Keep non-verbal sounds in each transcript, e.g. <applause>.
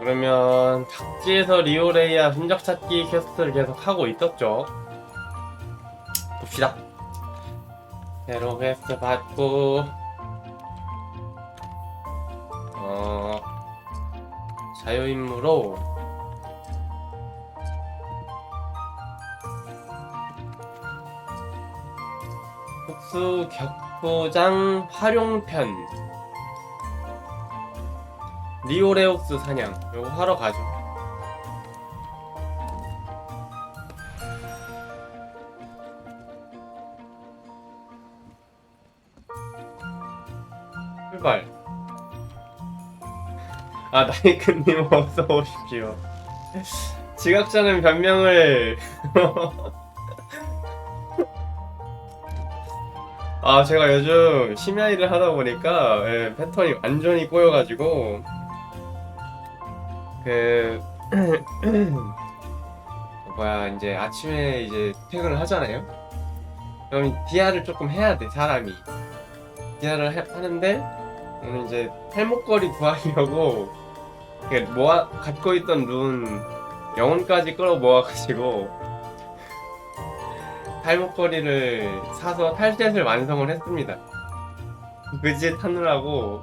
그러면 탁지에서 리오레이아 흔적 찾기 퀘스트를 계속 하고 있었죠. 봅시다. 새로 퀘스트 받고 어 자유임무로 특수 격포장 활용편 리오레옥스 사냥. 요거 하러 가죠. 출발. 아 나이크님 <laughs> 어서 오십시오. 지각자는 변명을. <laughs> 아 제가 요즘 심야 일을 하다 보니까 예, 패턴이 완전히 꼬여가지고 그 <clears throat> 뭐야 이제 아침에 이제 퇴근을 하잖아요. 그럼 디아를 조금 해야 돼 사람이 디아를 해- 하는데 오늘 이제 탈목걸이 구하려고 그 모아 갖고 있던 룬 영혼까지 끌어 모아가지고 탈목걸이를 사서 탈셋을 완성을 했습니다. <laughs> 그짓 하느라고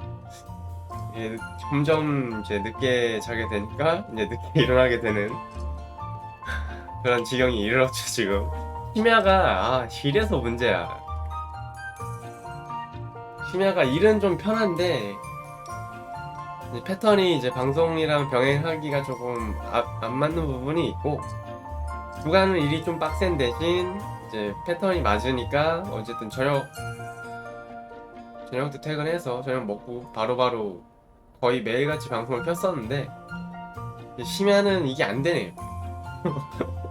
예, 점점 이제 늦게 자게 되니까 이제 늦게 <laughs> 일어나게 되는 그런 지경이 이르렀죠 지금. 심야가 아 이래서 문제야. 심야가 일은 좀 편한데 이제 패턴이 이제 방송이랑 병행하기가 조금 아- 안 맞는 부분이 있고 주간은 일이 좀 빡센 대신 이제 패턴이 맞으니까 어쨌든 저녁 저녁 때 퇴근해서 저녁 먹고 바로바로 거의 매일같이 방송을 켰었는데 심야는 이게 안 되네요. <laughs>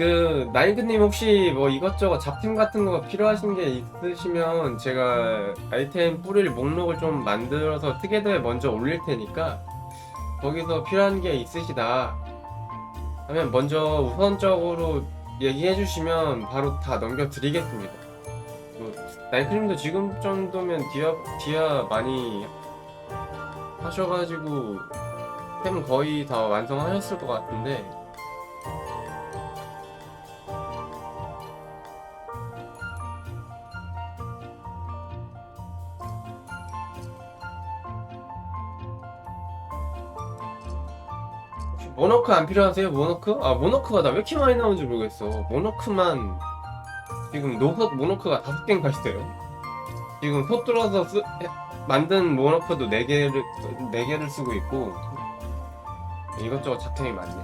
그 나이크님 혹시 뭐 이것저것 잡템 같은 거 필요하신 게 있으시면 제가 아이템 뿌릴 목록을 좀 만들어서 특이도에 먼저 올릴 테니까 거기서 필요한 게 있으시다 하면 먼저 우선적으로 얘기해 주시면 바로 다 넘겨드리겠습니다. 뭐, 나이크님도 지금 정도면 디아, 디아 많이 하셔가지고 템 거의 다 완성하셨을 것 같은데 모노크 안 필요하세요? 모노크? 아 모노크가 나 왜 이렇게 많이 나오는지 모르겠어 모노크만 지금 노헛 모노크가 다섯 개인가 있어요 지금 소 뚫어서 쓰, 해- 만든 모노크도 네 개를 네 개를 쓰고 있고 이것저것 잡템이 많네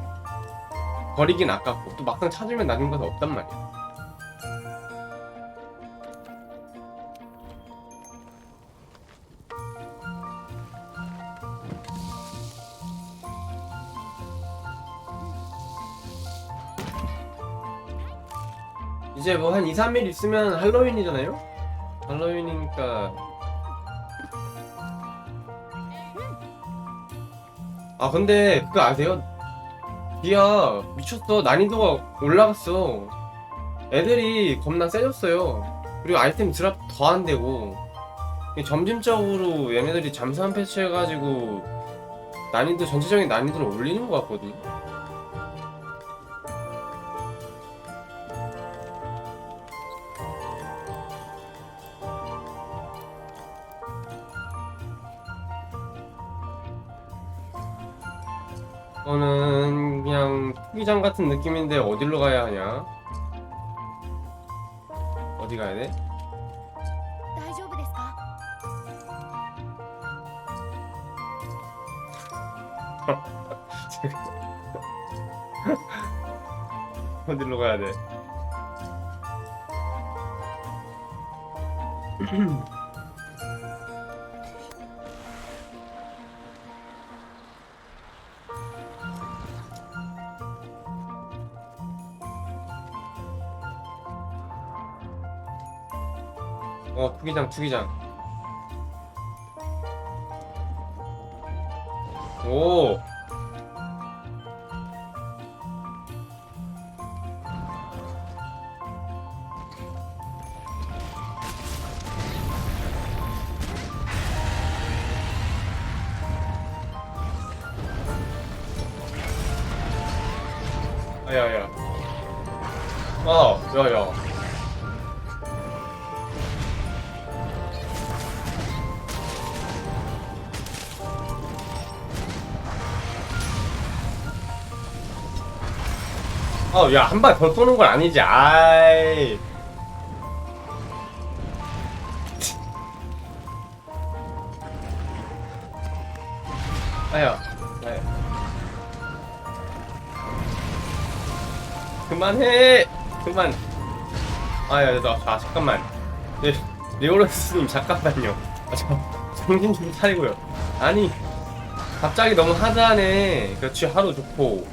버리긴 아깝고 또 막상 찾으면 나중 가서 없단 말이야 이제 뭐 한 2, 3일 있으면 할로윈이잖아요? 할로윈이니까. 아 근데 그거 아세요? 디아 미쳤어. 난이도가 올라갔어. 애들이 겁나 세졌어요. 그리고 아이템 드랍 더 안 되고. 점진적으로 얘네들이 잠수함 패치해가지고 난이도 전체적인 난이도를 올리는 것 같거든 이거는 그냥 투기장 같은 느낌인데 어디로 가야 하냐? 어디 가야 돼? <laughs> 어디로 가야 돼? <clears throat> 투기장, 투기장. 오! 어, 야, 한 발 더 쏘는 건 아니지. 아이. 아야, 아야. 그만해! 그만. 아야, 나, 아, 잠깐만. 네, 리오레스님, 잠깐만요. 아, 저, 정신 좀 차리고요. 아니, 갑자기 너무 하드하네. 그렇지, 하루 좋고.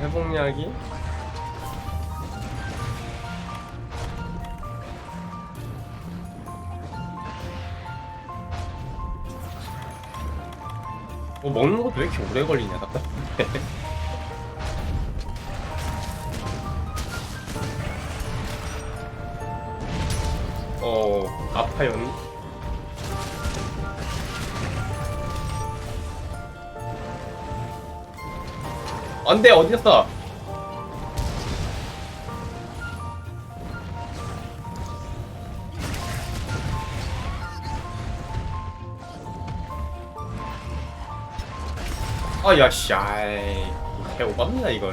회복약이? 뭐 먹는 것도 왜 이렇게 오래 걸리냐, 답답해. <laughs> 어, 아파요. 안 돼, 어디였어? 아, 야, 씨, 아이. 개 오바입니다, 이거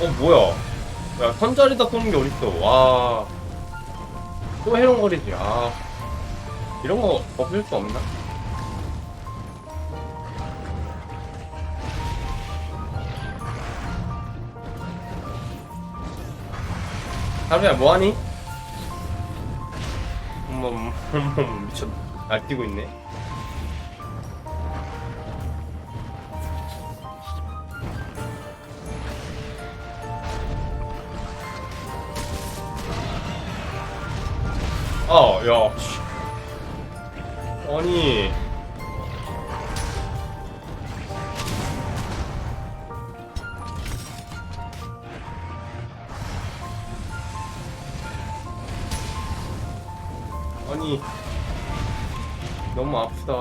어, 뭐야. 야, 선자리다 쏘는 게 어딨어. 와. 또 해롱거리지. 아. 이런 거 없을 수 없나? 하루야, 뭐하니? 어머, 어머, 어머, 미쳤, 날뛰고 있네. 아니. 아니. 너무 아프다.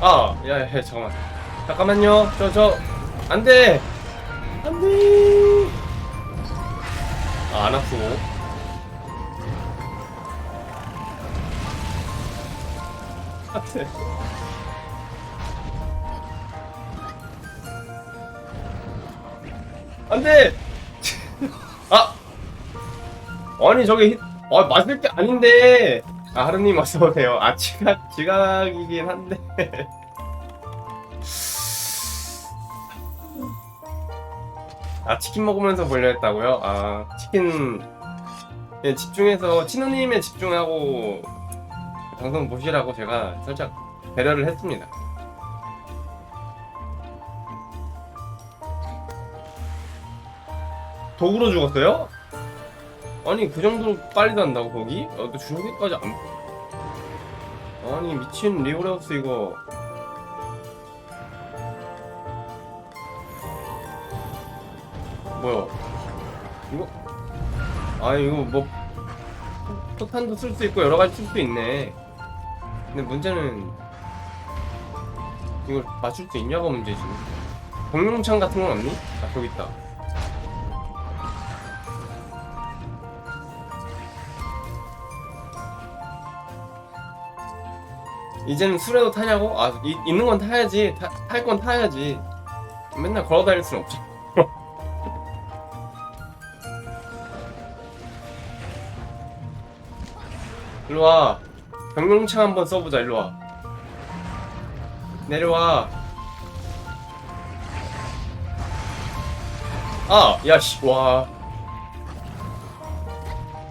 아, 야, 야, 잠깐만. 잠깐만요. 저, 저, 안 돼! 안 돼! 아, 안 아프고. 안돼. <laughs> 아. 아니 저기 히- 아 맞을 게 아닌데. 아 하루님 어서 오세요. 아 지각 지각이긴 한데. 아 치킨 먹으면서 보려 했다고요? 아 치킨 예, 집중해서 친우님에 집중하고 방송 보시라고 제가 살짝 배려를 했습니다. 독으로 죽었어요? 아니 그 정도로 빨리 난다고 거기? 어, 또 저기까지 안... 아니 미친 리오레우스 이거 뭐야 이거 아 이거 뭐 포탄도 쓸 수 있고 여러 가지 쓸 수 있네. 근데 문제는 이걸 맞출 수 있냐가 문제지. 공룡창 같은 건 없니? 아 저기 있다. 이제는 술에도 타냐고? 아 이- 있는 건 타야지. 탈 건 타야지. 맨날 걸어 다닐 순 없지. <laughs> 일로 와. 병룡창 한번 써보자. 일로 와. 내려와. 아, 야, 씨, 와.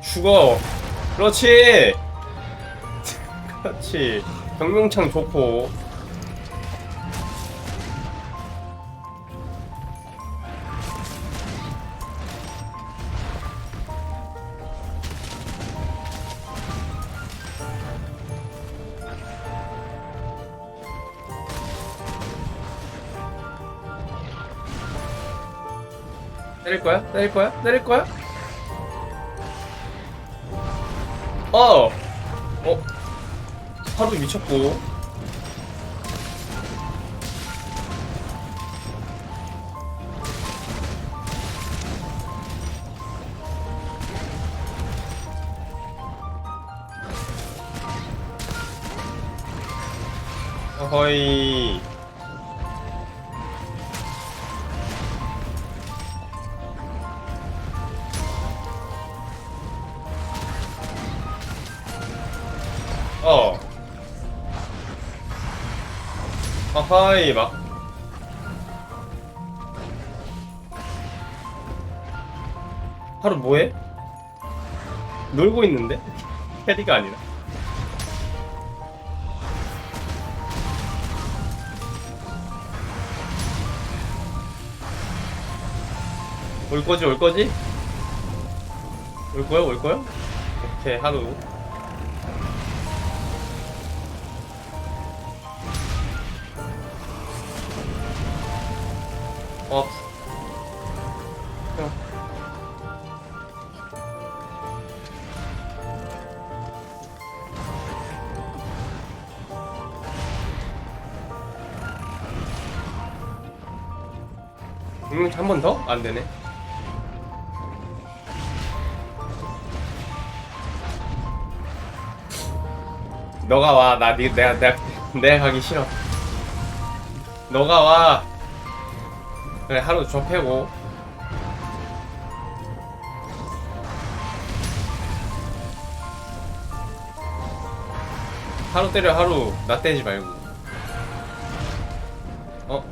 죽어. 그렇지. <laughs> 그렇지. 병룡창 좋고. 때릴 거야? 때릴 거야? 때릴 거야? 어! 어? 하루 미쳤고 어허 어허이 막 하루 뭐해? 놀고 있는데? 캐리가 아니라 올 거지 올 거지? 올 거야 올 거야? 오케이 하루 안 되네. 너가 와. 나 니, 내가 내가 내가 가기 싫어. 너가 와. 그래 하루 저 패고. 하루 때려 하루 나 때리지 말고. 어?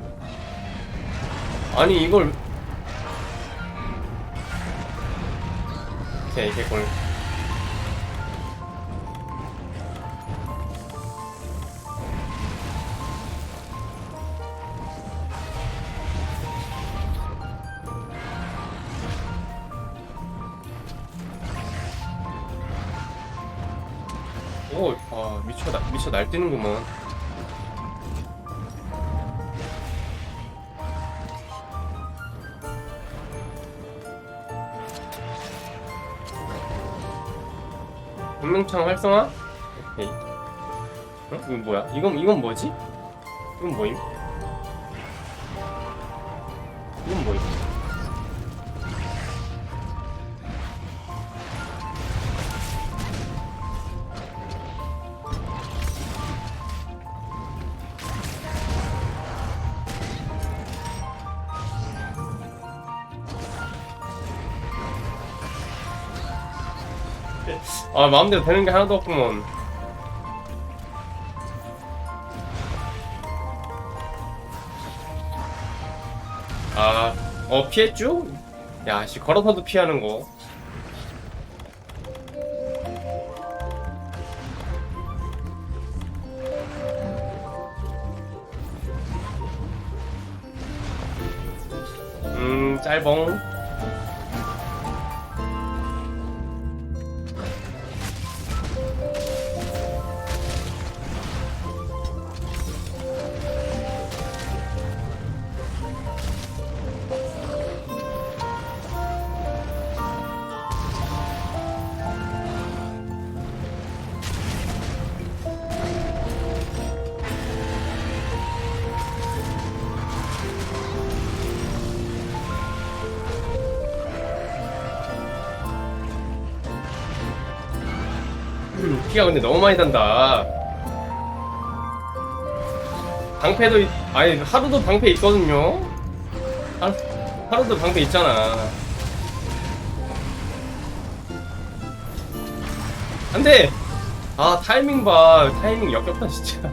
아니 이걸 오케이 개꿀 오, 아 미쳐 나 미쳐 날뛰는구먼. 분명창 활성화? 오케이. 어? 이건 뭐야? 이건 이건 뭐지? 이건 뭐임? 이건 뭐임? 아 마음대로 되는 게 하나도 없구먼. 아, 어 피했죠? 야, 씨 걸어서도 피하는 거. 음, 피가 근데 너무 많이 단다. 방패도 있, 아니 하루도 방패 있거든요. 하루, 하루도 방패 있잖아. 안돼. 아 타이밍 봐. 타이밍 역겹다 진짜.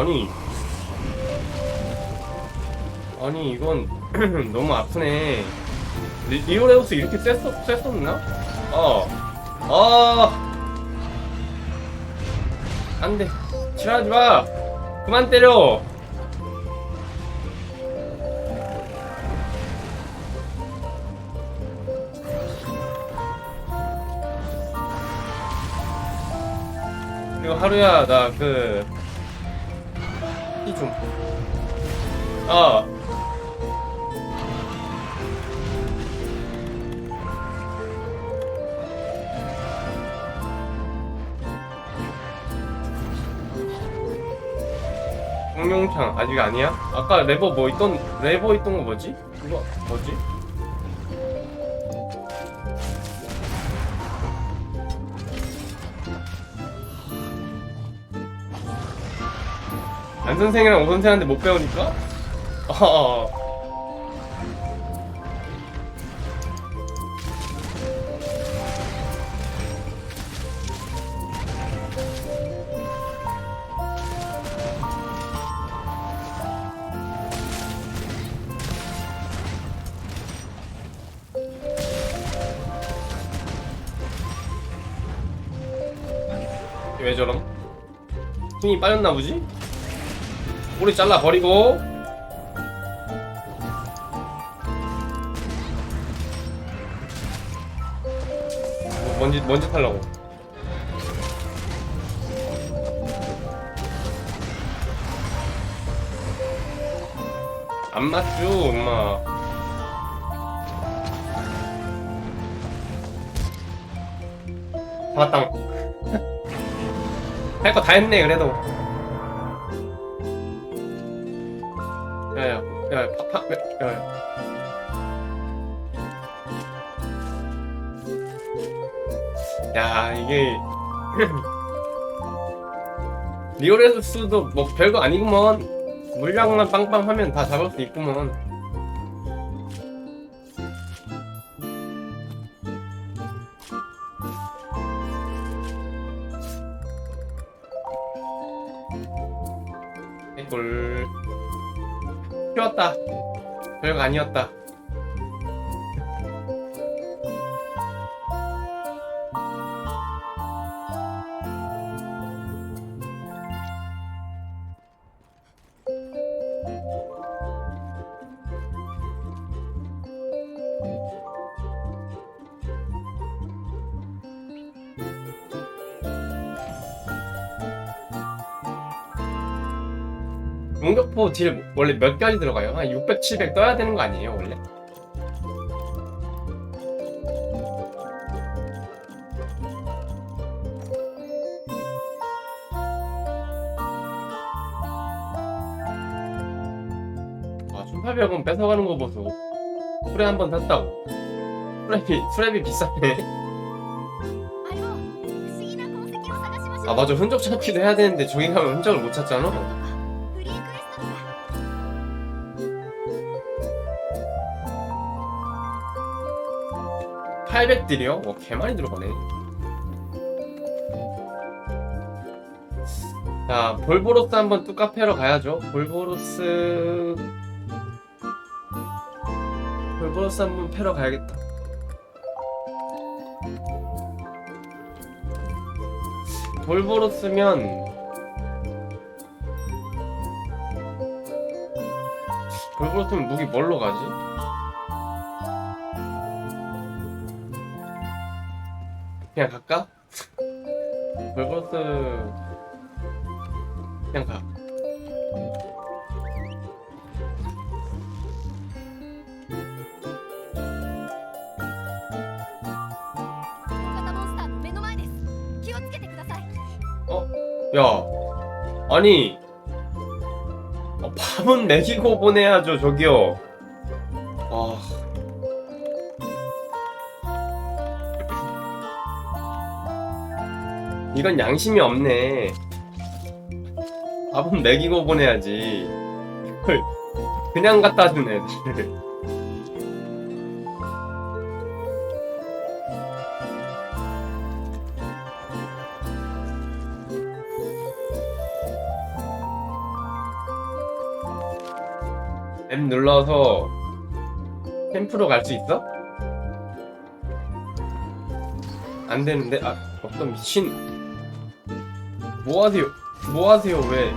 아 아니 아니 이건 <clears throat> 너무 아프네 리, 리오레우스 이렇게 셌었, 셌었나? 어. 아. 안돼 싫어하지 마 그만 때려 그리고 하루야 나 그 이좀 아 공룡창 아직 아니야? 아까 레버 뭐 있던 레버 있던 거 뭐지? 이거 뭐지? 안 선생이랑 오 선생한테 못 배우니까? 어. 왜 저럼? 힘이 빠졌나 보지? 꼬리 잘라 버리고. 뭐, 먼지 먼지 탈라고. 안 맞죠 엄마. 잡았당 할거 다 했네 그래도 이게 리오레스도 뭐 별거 아니구먼. 물량만 빵빵하면 다 잡을 수 있구먼. 이걸 쉬웠다. 별거 아니었다 딜 원래 몇 가지 들어가요? 한 600, 700 떠야 되는 거 아니에요, 원래? 아, 춘파벽은 뺏어가는 거 보소. 프레 한번 탔다고. 프레비, 프레비 비싸네. 아 맞아 흔적 찾기도 해야 되는데 저기 가면 흔적을 못 찾잖아 800딜이요? 어, 개 많이 들어가네. 자, 볼보로스 한번 또 카페로 가야죠. 볼보로스. 볼보로스 한번 패러 가야겠다. 볼보로스면 볼보로스면 무기 뭘로 가지? 그냥 갈까? 벌거스 그냥 가. 어? 야 아니 어, 밥은 먹이고 보내야죠 저기요 이건 양심이 없네. 밥은 먹이고 보내야지. 이걸 그냥 갖다 주네, 애들. M 눌러서 캠프로 갈 수 있어? 안 되는데 아 어떤 미친 뭐 하세요? 뭐 하세요? 왜?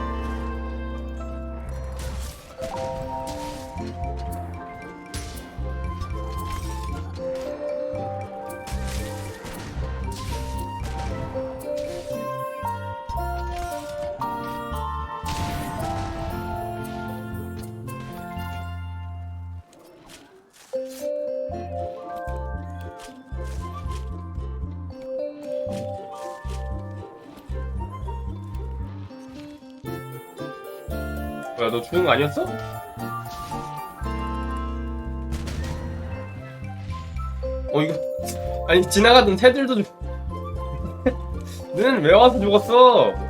뭐야 너 죽은 거 아니었어? 어 이거 아니 지나가던 새들도 죽... 너는 <laughs> 왜 와서 죽었어? 어?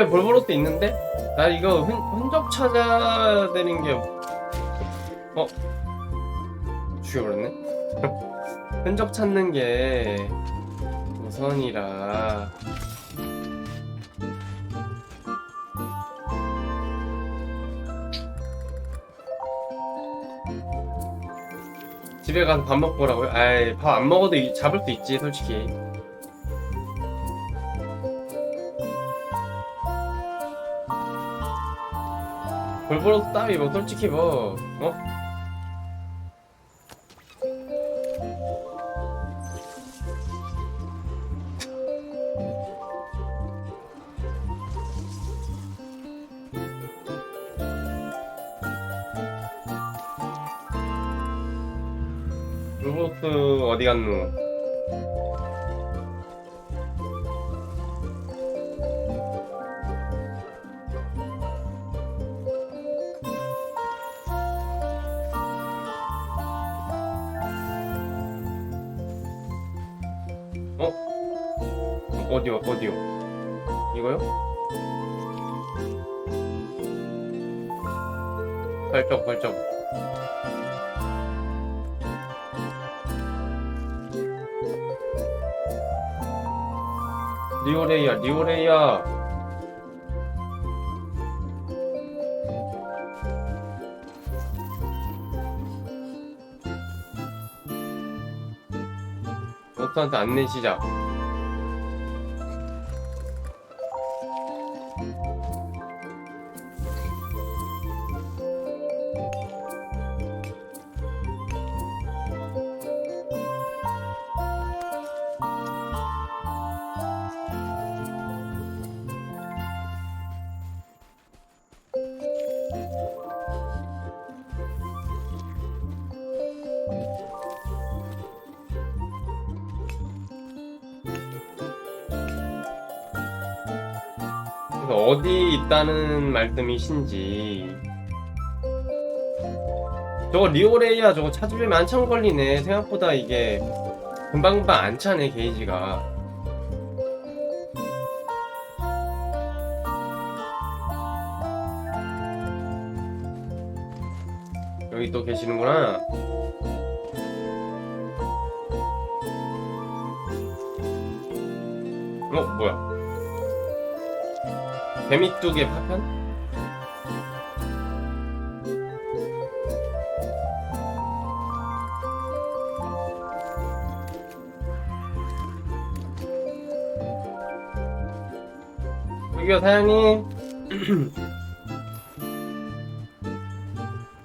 앞에 볼보로도 있는데? 나 이거 흔, 흔적 찾아야 되는 게 어? 죽여버렸네? <laughs> 흔적 찾는 게 우선이라 집에 가서 밥 먹고 오라고요? 아이 밥 안 먹어도 이- 잡을 수 있지 솔직히 볼보로 따위 뭐 솔직히 뭐 어? 어? 어디요? 어디요? 이거요? 발적 발적 리오레이야 리오레이야 로트한테 안내 시작 그래서 어디 있다는 말씀이신지. 저거 리오레이야 저거 찾으려면 한참 걸리네. 생각보다 이게 금방금방 안 차네 게이지가. 여기 또 계시는구나 개미뚝의 파편? 여기요 사장님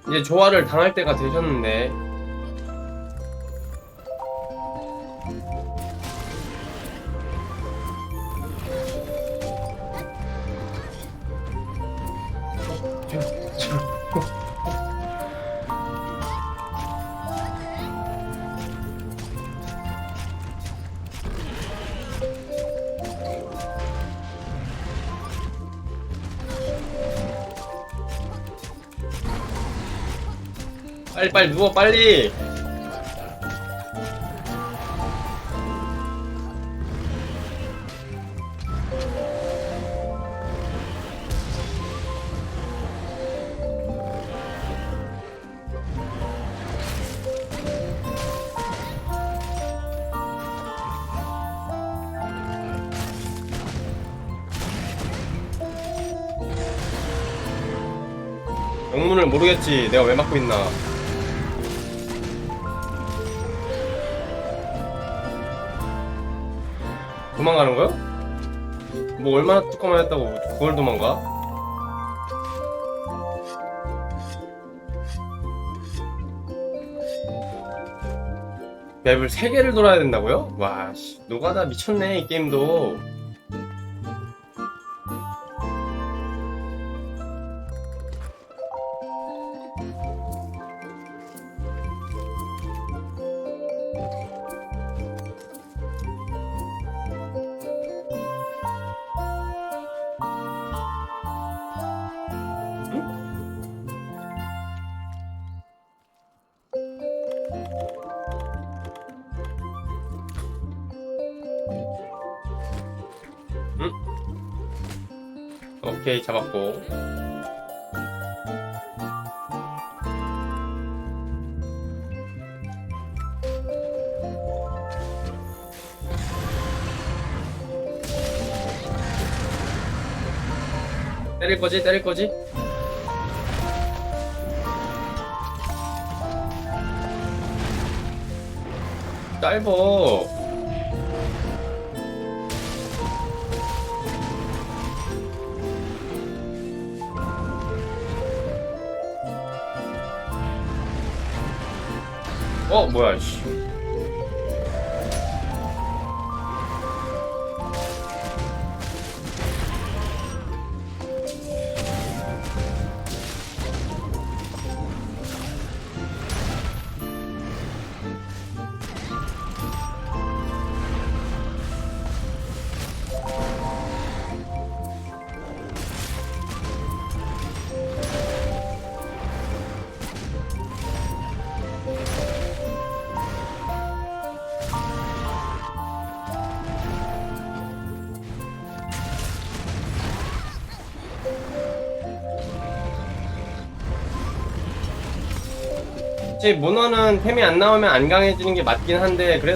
이제 조화를 당할 때가 되셨는데 제발 누워 빨리. 영문을 모르겠지. 내가 왜 맞고 있나. 도망가는 거요? 뭐 얼마나 뚜껑만 했다고 그걸 도망가? 맵을 3개를 돌아야 된다고요? 와, 씨, 노가다 미쳤네, 이 게임도. 오케이, 잡았고. 때릴 거지? 때릴 거지? 짧어. 어, 뭐야, 씨. 모너는 템이 안 나오면 안 강해지는 게 맞긴 한데 그래도